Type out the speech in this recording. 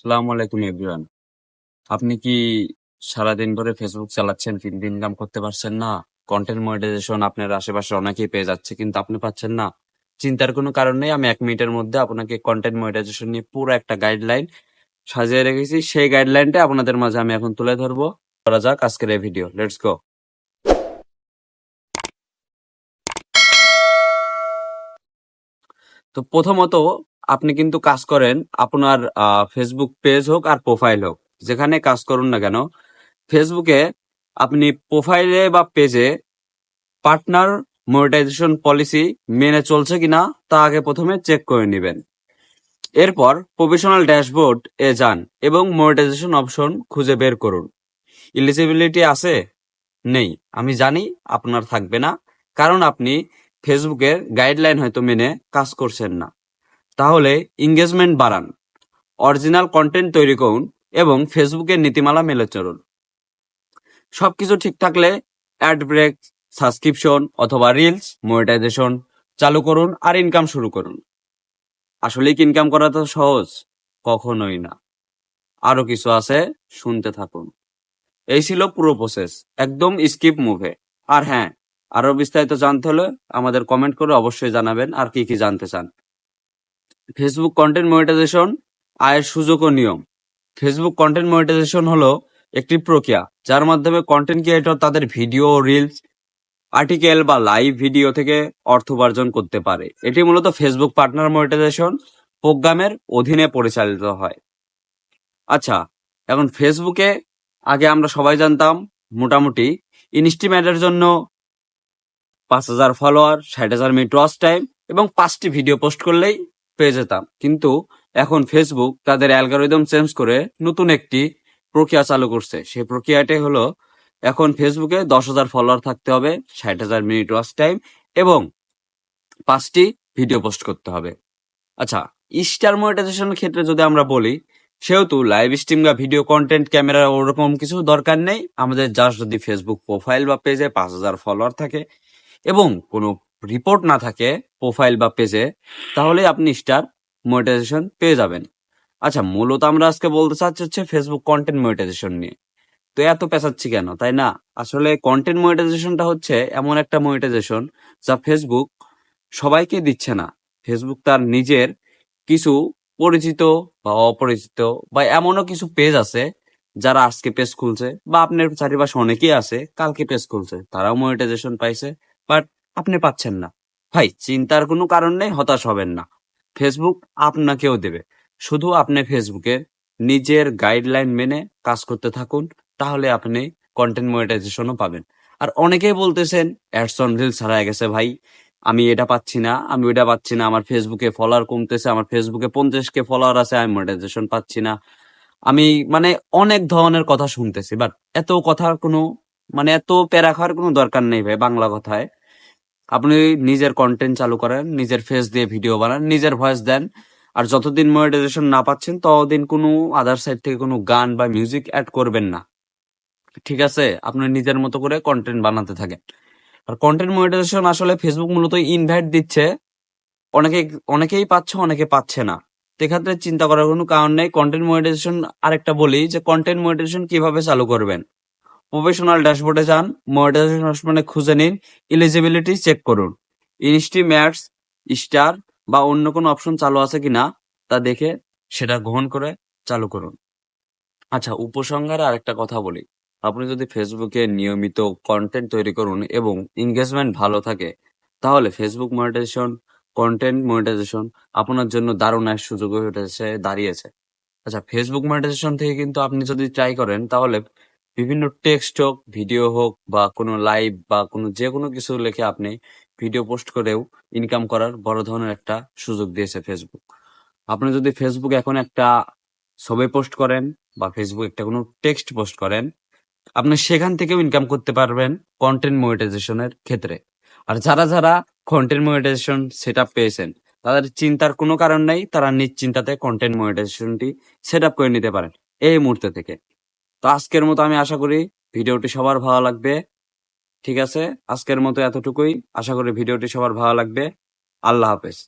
সালাম আলাইকুম এভরিওয়ান। আপনি কি সারাদিন ধরে ফেসবুক চালাচ্ছেন কিন্তু ইনকাম করতে পারছেন না? কন্টেন্ট মনিটাইজেশন আপনার আশেপাশে অনেকেই পেয়ে যাচ্ছে, কিন্তু আপনি পাচ্ছেন না। চিন্তার কোনো কারণ নেই, আমি এক মিনিটের মধ্যে আপনাকে কন্টেন্ট মনিটাইজেশন নিয়ে পুরো একটা গাইডলাইন সাজিয়ে রেখেছি। সেই গাইডলাইনটা আপনাদের মাঝে আমি এখন তুলে ধরবো। করা যাক আজকের এই ভিডিও লেটস গো তো প্রথমত আপনি কিন্তু কাজ করেন আপনার ফেসবুক পেজ হোক আর প্রোফাইল হোক। যেখানে কাজ করুন না কেন ফেসবুকে আপনি প্রোফাইলে বা পেজে পার্টনার মনিটাইজেশন পলিসি মেনে চলছে কিনা তা আগে প্রথমে চেক করে নেবেন। এরপর প্রফেশনাল ড্যাশবোর্ড এ যান এবং মনিটাইজেশন অপশন খুঁজে বের করুন। ইলিজিবিলিটি আছে? নেই। আমি জানি আপনার থাকবে না, কারণ আপনি ফেসবুকের গাইডলাইন হয়তো মেনে কাজ করছেন না। তাহলে এঙ্গেজমেন্ট বাড়ান অরিজিনাল কন্টেন্ট তৈরি করুন এবং ফেসবুকের নীতিমালা মেলে চলুন। সবকিছু ঠিক থাকলে অ্যাড ব্রেক সাবস্ক্রিপশন অথবা রিলস মনিটাইজেশন চালু করুন আর ইনকাম শুরু করুন। আসলে কি ইনকাম করা তো সহজ? কখনোই না। আরও কিছু আছে, শুনতে থাকুন। এই ছিল পুরো প্রসেস একদম স্কিপ মুভে আর হ্যাঁ আরও বিস্তারিত জানতে হলে আমাদের কমেন্ট করে অবশ্যই জানাবেন আর কি কি জানতে চান। ফেসবুক কন্টেন্ট মনিটাইজেশন আয়ের সুযোগ ও নিয়ম। ফেসবুক কন্টেন্ট মনিটাইজেশন হলো একটি প্রক্রিয়া যার মাধ্যমে কন্টেন্ট ক্রিয়েটর তাদের ভিডিও রিলস আর্টিকেল বা লাইভ ভিডিও থেকে অর্থ উপার্জন করতে পারে। এটি মূলত ফেসবুক পার্টনার মনিটাইজেশন প্রোগ্রামের অধীনে পরিচালিত হয়। আচ্ছা এখন ফেসবুকে আগে আমরা সবাই জানতাম মোটামুটি ইনস্টিমেটের জন্য পাঁচ হাজার ফলোয়ার ষাট হাজার মিনিট ওয়াচ টাইম এবং পাঁচটি ভিডিও পোস্ট করলেই পেয়ে যেতাম। কিন্তু এখন ফেসবুক তাদের অ্যালগোরিদম চেঞ্জ করে নতুন একটি প্রক্রিয়া চালু করছে। সেই প্রক্রিয়াটি হলো, এখন ফেসবুকে দশ হাজার ফলোয়ার থাকতে হবে, ষাট হাজার মিনিট ওয়াচ টাইম এবং পাঁচটি ভিডিও পোস্ট করতে হবে। আচ্ছা স্টার মনিটাইজেশনের ক্ষেত্রে যদি আমরা বলি, সেহেতু লাইভ স্ট্রিম বা ভিডিও কন্টেন্ট ক্যামেরা ওরকম কিছু দরকার নেই। আমাদের জাস্ট যদি ফেসবুক প্রোফাইল বা পেজে পাঁচ হাজার ফলোয়ার থাকে এবং কোনো রিপোর্ট না থাকে প্রোফাইল বা পেজে তাহলে আপনি স্টার মনিটাইজেশন পেয়ে যাবেন। আচ্ছা মূলত আমরা আজকে বলতে চাচ্ছি হচ্ছে ফেসবুক কন্টেন্ট মনিটাইজেশন নিয়ে। তো এত পেঁচাচ্ছি কেন? তাই না? আসলে কন্টেন্ট মনিটাইজেশনটা হচ্ছে এমন একটা মনিটাইজেশন যা ফেসবুক সবাইকে দিচ্ছে না। ফেসবুক তার নিজের কিছু পরিচিত বা অপরিচিত বা এমনও কিছু পেজ আছে যারা আজকে পেজ খুলছে বা আপনার চারিপাশে অনেকেই আছে, কালকে পেজ খুলছে, তারাও মনিটাইজেশন পাইছে বাট আপনি পাচ্ছেন না। ভাই, চিন্তার কোনো কারণ নেই, হতাশ হবেন না। ফেসবুক আপনাকেও দেবে। শুধু আপনি ফেসবুকে নিজের গাইডলাইন মেনে কাজ করতে থাকুন, তাহলে আপনি কন্টেন্ট মনিটাইজেশনও পাবেন। আর অনেকেই বলতেছেন অ্যাডস অন রিলস হারায় গেছে ভাই। আমি এটা পাচ্ছি না, আমি ওইটা পাচ্ছি না। আমার ফেসবুকে ফলোয়ার কমতেছে, আমার ফেসবুকে পঞ্চাশ কে ফলোয়ার আছে, আমি মনিটাইজেশন পাচ্ছি না। আমি মানে অনেক ধরনের কথা শুনতেছি বাট এত কথার কোনো মানে এত প্যারা খাওয়ার কোনো দরকার নেই ভাই বাংলা কথায়। আপনি নিজের কন্টেন্ট চালু করেন, নিজের ফেস দিয়ে ভিডিও বানান, নিজের ভয়েস দেন, আর যতদিন মনিটাইজেশন না পাচ্ছেন, ততদিন কোনো আদার সাইড থেকে কোনো গান বা মিউজিক অ্যাড করবেন না। ঠিক আছে? আপনি নিজের মতো করে কন্টেন্ট বানাতে থাকেন। আর কন্টেন্ট মনিটাইজেশন আসলে ফেসবুক মূলত ইনভাইট দিচ্ছে। অনেকে, অনেকেই পাচ্ছে, অনেকে পাচ্ছে না। এক্ষেত্রে চিন্তা করার কোনো কারণ নেই। কন্টেন্ট মনিটাইজেশন আরেকটা বলি যে কন্টেন্ট মনিটাইজেশন কীভাবে চালু করবেন? প্রফেশনাল ড্যাশবোর্ডে যান, মনিটাইজেশন অপশনে খুঁজে নিন, এলিজিবিলিটি চেক করুন। ইনস্টি ম্যাটস, স্টার বা অন্য কোনো অপশন চালু আছে কিনা তা দেখে সেটা গ্রহণ করে চালু করুন। আচ্ছা উপসংহারে আরেকটা কথা বলি। আপনি যদি ফেসবুকে নিয়মিত কন্টেন্ট তৈরি করুন এবং এঙ্গেজমেন্ট ভালো থাকে, তাহলে ফেসবুক মনিটাইজেশন কন্টেন্ট মনিটাইজেশন আপনার জন্য দারুণ এক সুযোগ হয়ে উঠেছে, দাঁড়িয়েছে। আচ্ছা ফেসবুক মনিটাইজেশন থেকে কিন্তু আপনি যদি ট্রাই করেন, তাহলে বিভিন্ন টেক্সট হোক ভিডিও হোক, বা কোনো লাইভ বা কোনো যে কোনো কিছু লিখে আপনি ভিডিও পোস্ট করেও ইনকাম করার বড় ধরনের একটা সুযোগ দিয়েছে ফেসবুক আপনি যদি ফেসবুক এখন একটা ছবি পোস্ট করেন বা ফেসবুক একটা কোনো টেক্সট পোস্ট করেন, আপনি সেখান থেকেও ইনকাম করতে পারবেন কন্টেন্ট মনিটাইজেশনের ক্ষেত্রে। আর যারা যারা কন্টেন্ট মনিটাইজেশন সেট আপ পেয়েছেন, তাদের চিন্তার কোনো কারণ নাই, তারা নিশ্চিন্তাতে কন্টেন্ট মনিটাইজেশনটি সেট আপ করে নিতে পারেন। এই মুহূর্তে থেকে। তো আজকের মতো আমি আশা করি ভিডিওটি সবার ভালো লাগবে। ঠিক আছে? আজকের মতো এতটুকুই। আশা করি ভিডিওটি সবার ভালো লাগবে। আল্লাহ হাফেজ।